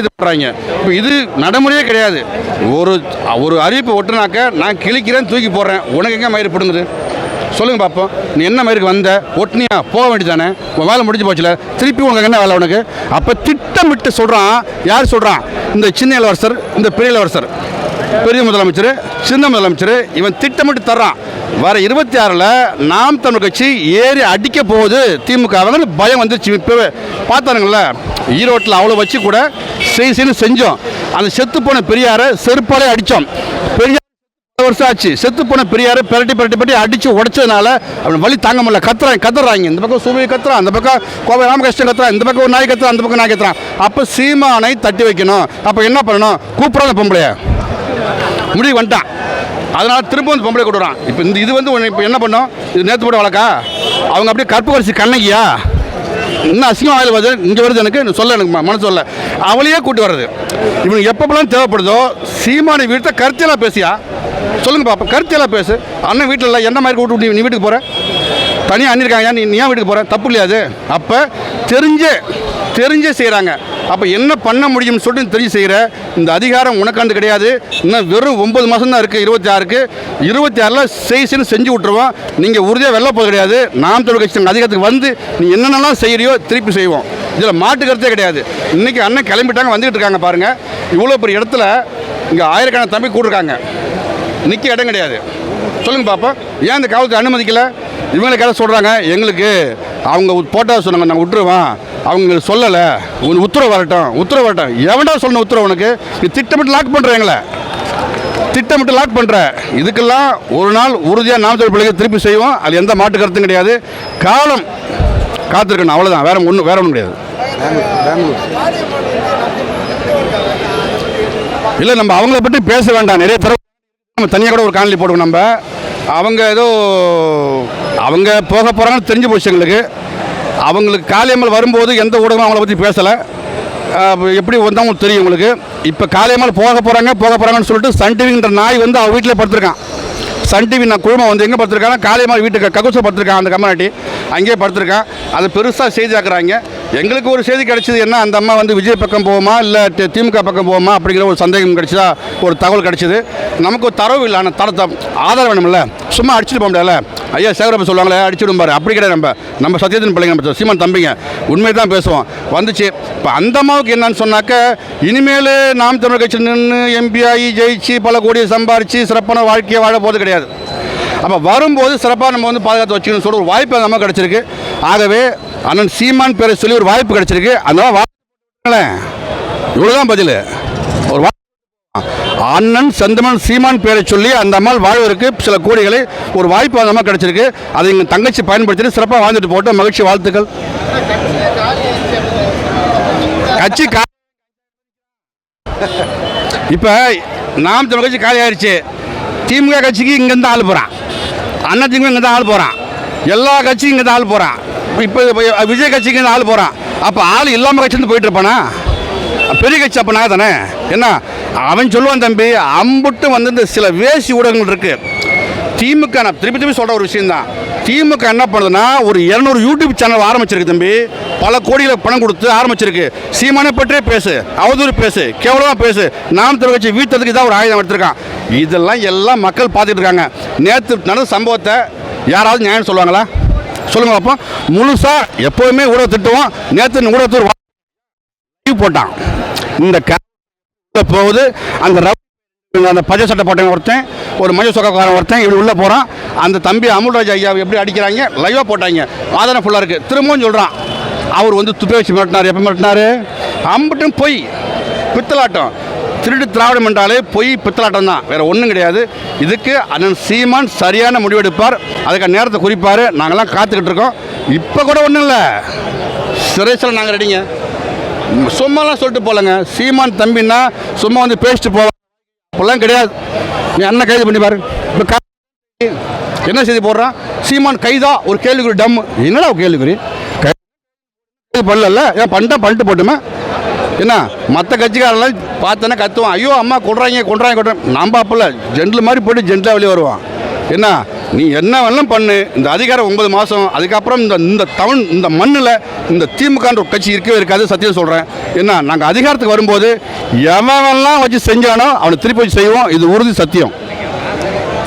இது பண்ணுறாங்க இப்போ இது நடைமுறையே கிடையாது. ஒரு ஒரு அறிவிப்பு ஒட்டுனாக்க நான் கிழிக்கிறேன் தூக்கி போடுறேன். உனக்கு எங்கே மயிறு பிடுங்குது? சொல்லுங்க பார்ப்போம் நீ என்ன மயிருக்கு வந்த? ஒட்டினியா போக வேண்டியதானே உன் வேலை முடிஞ்சு போச்சுல. திருப்பி உனக்கு என்ன வேலை உனக்கு? அப்போ திட்டமிட்டு சொல்கிறான் யார் சொல்கிறான் இந்த சின்ன இளவரசர் இந்த பெரிய இளவரசர். பெரிய முதலமைச்சர் சின்ன முதலமைச்சர் இவன் திட்டமிட்டு தர்றான். வர இருபத்தி ஆறில் நாம் தமிழ் கட்சி ஏறி அடிக்க போகுது. திமுக பயம் வந்துருச்சு. இப்போவே பார்த்தானுங்கள ஈரோட்டில் அவ்வளோ வச்சு கூட செய் செய்யணும் செஞ்சோம். அந்த செத்து போன பெரியாரை செருப்பாலே அடித்தோம் பெரியார் வருஷம் ஆச்சு. செத்து போன பெரியார் பிரட்டி பிரட்டி பிரட்டி அடிச்சு உடச்சதுனால அவன் வழி தாங்க முடியல. கத்துறாங்க கத்துறாங்க இந்த பக்கம் சூரிய கத்துறான் அந்த பக்கம் கோவை ராமகிருஷ்ணன் கத்துறான் இந்த பக்கம் ஒரு நாய் கத்துறான் அந்த பக்கம் நாய் கத்துறான். அப்போ சீமானை தட்டி வைக்கணும். அப்போ என்ன பண்ணணும்? கூப்பிட்றாங்க பொம்பளைய. முடிவு வந்துட்டான். அதனால் திரும்ப வந்து பொம்பளை கொடுறான் இப்போ இந்த இது வந்து இப்போ என்ன பண்ணோம்? இது நேற்று போட வழக்கா? அவங்க அப்படியே கற்பு வரிசை கண்ணகியா? இன்னும் அசிங்கம் ஆயில் வருது இங்கே வருது எனக்கு. சொல்ல எனக்கு மனசு சொல்ல அவளையே கூட்டி வர்றது. இவனுக்கு எப்பப்பெல்லாம் தேவைப்படுதோ சீமானை வீட்டை கருத்தியெல்லாம் பேசியா? சொல்லுங்க பாப்பா கருத்தியெல்லாம் பேசு. அண்ணன் வீட்டில் இல்லை என்ன மாதிரி கூட்டு நீ வீட்டுக்கு போகிற தனியாக அண்ணிருக்காங்க நீ நீ ஏன் வீட்டுக்கு போகிற தப்பு இல்லையாது அப்போ தெரிஞ்சே தெரிஞ்சே செய்கிறாங்க அப்போ என்ன பண்ண முடியும்னு சொல்லிட்டு தெரிஞ்சு செய்கிற இந்த அதிகாரம் உனக்காண்டு கிடையாது. இன்னும் வெறும் ஒம்பது மாதம் தான் இருக்குது இருபத்தி ஆறுக்கு இருபத்தி ஆறில் செய்சின்னு செஞ்சு விட்ருவோம் நீங்கள் உறுதியாக வெளில போக கிடையாது. நாம் தொழில் கட்சி அதிகாரத்துக்கு வந்து நீ என்னென்னலாம் செய்கிறியோ திருப்பி செய்வோம். இதில் மாட்டு கருத்தே கிடையாது. இன்றைக்கி அண்ணன் கிளம்பிட்டாங்க வந்துக்கிட்டு இருக்காங்க பாருங்கள் இவ்வளோ பெரிய இடத்துல இங்கே ஆயிரக்கணக்கான தம்பி கூட்டிருக்காங்க. நிற்க இடம் கிடையாது. சொல்லுங்கள் பாப்பா. ஏன் இந்த காவல்துறை அனுமதிக்கலை? இவங்களுக்கு எல்லாம் சொல்கிறாங்க எங்களுக்கு அவங்க போட்டால் சொன்னாங்க நாங்கள் விட்டுருவோம். அவங்க சொல்லலை. உன் உத்தரவு வரட்டும் உத்தரவு வரட்டும். எவன்டா சொன்ன உத்தரவு உனக்கு? நீ திட்டமிட்டு லாக் பண்ணுற எங்களை. திட்டமிட்டு லாக் பண்ணுற இதுக்கெல்லாம் ஒரு நாள் உறுதியாக நாம் பிள்ளைங்க திருப்பி செய்வோம். அது எந்த மாட்டு கருத்தும் கிடையாது. காலம் காத்திருக்கணும். அவ்வளோதான் வேற ஒன்றும் வேற ஒன்றும் கிடையாது. இல்லை நம்ம அவங்கள பற்றி பேச வேண்டாம். நிறைய தடவை நம்ம தனியாக கூட ஒரு காணொலி போடுவோம் நம்ம. அவங்க ஏதோ அவங்க போக போகிறாங்கன்னு தெரிஞ்சு போச்சு எங்களுக்கு. அவங்களுக்கு காளியம்மாள் வரும்போது எந்த ஊடகமும் அவங்கள பற்றி பேசலை. எப்படி வந்தவங்களுக்கு தெரியும் உங்களுக்கு இப்போ காளியம்மாள் போக போகிறாங்க போக போகிறாங்கன்னு சொல்லிட்டு சன் டிவின்ற நாய் வந்து அவள் வீட்டில் படுத்திருக்கான். சன் டிவி நான் குழுமம் வந்து எங்கே படுத்திருக்காங்க காளியம்மாள் வீட்டுக்கு ககுசை படுத்திருக்கான் அந்த கம்மாட்டி. அங்கேயே படுத்திருக்கான். அதை பெருசாக செய்தி ஆக்குறாங்க. எங்களுக்கு ஒரு செய்தி கிடைச்சது என்ன? அந்த அம்மா வந்து விஜய் பக்கம் போகுமா இல்லை திமுக பக்கம் போகுமா அப்படிங்கிற ஒரு சந்தேகம் கிடைச்சதா? ஒரு தகவல் கிடைச்சது. நமக்கு தரவு இல்லை. ஆனால் தர ஆதாரம் வேணும்ல. சும்மா அடிச்சுட்டு போக முடியல ஐயா சேகரப்ப சொல்லுவாங்களே அடிச்சுடும் பாரு. அப்படி கிடையாது நம்ம. நம்ம சத்தியத்தின் பிள்ளைங்க நம்ம சீமான் தம்பிங்க. உண்மையை தான் பேசுவோம். வந்துச்சு. இப்போ அந்த அம்மாவுக்கு என்னன்னு சொன்னாக்க இனிமேல் நாம் தமிழ் கட்சி நின்று எம்பிஐ ஜெயிச்சு பல கோடியை சம்பாரித்து சிறப்பான வாழ்க்கையை வாழ போது கிடையாது. அப்போ வரும்போது சிறப்பாக நம்ம வந்து பாதுகாத்து வச்சுக்கணும்னு சொல்ல ஒரு வாய்ப்பு அந்த அம்மா கிடச்சிருக்கு. ஆகவே அண்ணன் சீமான் பேரை சொல்லி ஒரு வாய்ப்பு கிடச்சிருக்கு. அந்த வாய்ப்புங்களேன் இவ்வளோதான் பதில். ஒரு வா- அண்ணன் சந்தமன் சீமான் பேரை சொல்லி அந்த அம்மாள் வாழ்வதற்கு சில கோடிகளை ஒரு வாய்ப்பு அந்த அம்மா கிடச்சிருக்கு. அதை எங்கள் தங்கச்சி பயன்படுத்திட்டு சிறப்பாக வாழ்ந்துட்டு போட்டு மகிழ்ச்சி வாழ்த்துக்கள். கட்சி கா இப்போ நாம் தமிழ் கட்சி காலி ஆயிடுச்சு திமுக கட்சிக்கு இங்கேருந்து ஆள் போகிறான் அண்ணா திமுக இங்கே தான் ஆள் போகிறான் எல்லா கட்சியும் இங்கே தான் ஆள் போகிறான் இப்போ விஜய் கட்சிக்கு ஆள் போகிறான் அப்போ ஆள் இல்லாமல் கட்சியிருந்து போயிட்டு இருப்பானா? பெரிய கட்சி அப்போ நான் தானே? என்ன? அவன் சொல்லுவான் தம்பி அம்புட்டு வந்து இந்த சில வேசி ஊடகங்கள் இருக்குது திமுக நான் திருப்பி திருப்பி சொல்கிற ஒரு விஷயந்தான் திமுக என்ன பண்ணுதுன்னா ஒரு இரநூறு யூடியூப் சேனல் ஆரம்பிச்சிருக்கு தம்பி. பல கோடியில் பணம் கொடுத்து ஆரம்பிச்சிருக்கு. சீமானை பற்றியே பேசு அவதூறு பேசு கேவலமாக பேசு. நாம் தமிழ் கட்சி தான் ஒரு ஆயுதம் எடுத்திருக்கான். இதெல்லாம் எல்லாம் மக்கள் பார்த்துட்டு இருக்காங்க. நேற்று நடந்த சம்பவத்தை யாராவது நியாயம் சொல்லுவாங்களா? சொல்லுங்க அப்போ முழுசாக எப்போவுமே ஊடக திட்டுவோம். நேற்று ஊடகத்தூர் போட்டான். இந்த போகுது. அந்த அந்த பச்சை சட்டை போட்டவங்க ஒருத்தன் ஒரு மஞ்சள் சொக்கக்காரன் ஒருத்தன் இப்படி உள்ளே போகிறான் அந்த தம்பி அமுல்ராஜ் ஐயா எப்படி அடிக்கிறாங்க? லைவாக போட்டாங்க. வாதனை ஃபுல்லாக இருக்குது திரும்பவும் சொல்கிறான் அவர் வந்து துப்பை வச்சு மிரட்டினார். எப்போ மிரட்டினார்? அம்பட்டும் பொய். பித்தலாட்டம். திருடு திராவிடம் என்றாலே பொய் பித்தலாட்டம் தான் வேறு ஒன்றும் கிடையாது. இதுக்கு அண்ணன் சீமான் சரியான முடிவெடுப்பார். அதுக்கு நேரத்தை குறிப்பார். நாங்கள்லாம் காத்துக்கிட்டு இருக்கோம். இப்போ கூட ஒன்றும் இல்லை. சிறைசில் நாங்கள் ரெடிங்க சும்மாலாம் சொல்லிட்டு போகலங்க சீமான் தம்பின்னா சும்மா வந்து பேசிட்டு போகலாம் அப்படிலாம் கிடையாது. நீ அண்ணன் கைது பண்ணி பாரு. இப்போ கா- என்ன செய்தி போடுறான்? சீமான் கைதா? ஒரு கேள்விக்குறி டம். என்னடா ஒரு கேள்விக்குறி? பண்ணல. ஏன் பண்ணிட்டா பண்ணிட்டு போட்டுமே? என்ன மற்ற கட்சிக்காரெல்லாம் பார்த்தோன்னா கத்துவான். ஐயோ அம்மா கொள்றாங்க கொள்றாங்க கொள்றாங்க நம்ம அப்பல ஜென்டில் மாதிரி போட்டு ஜென்டிலாக வெளியே வருவான். என்ன நீ என்ன வேணாலும் பண்ணு. இந்த அதிகாரம் ஒன்பது மாதம் அதுக்கப்புறம் இந்த இந்த தமிழ் இந்த மண்ணில் இந்த திமுகன்ற ஒரு கட்சி இருக்கவே இருக்காது சத்தியம் சொல்கிறேன் என்ன நாங்கள் அதிகாரத்துக்கு வரும்போது எவன்லாம் வச்சு செஞ்சானோ அவனை திருப்பி வச்சு செய்வோம். இது உறுதி சத்தியம்.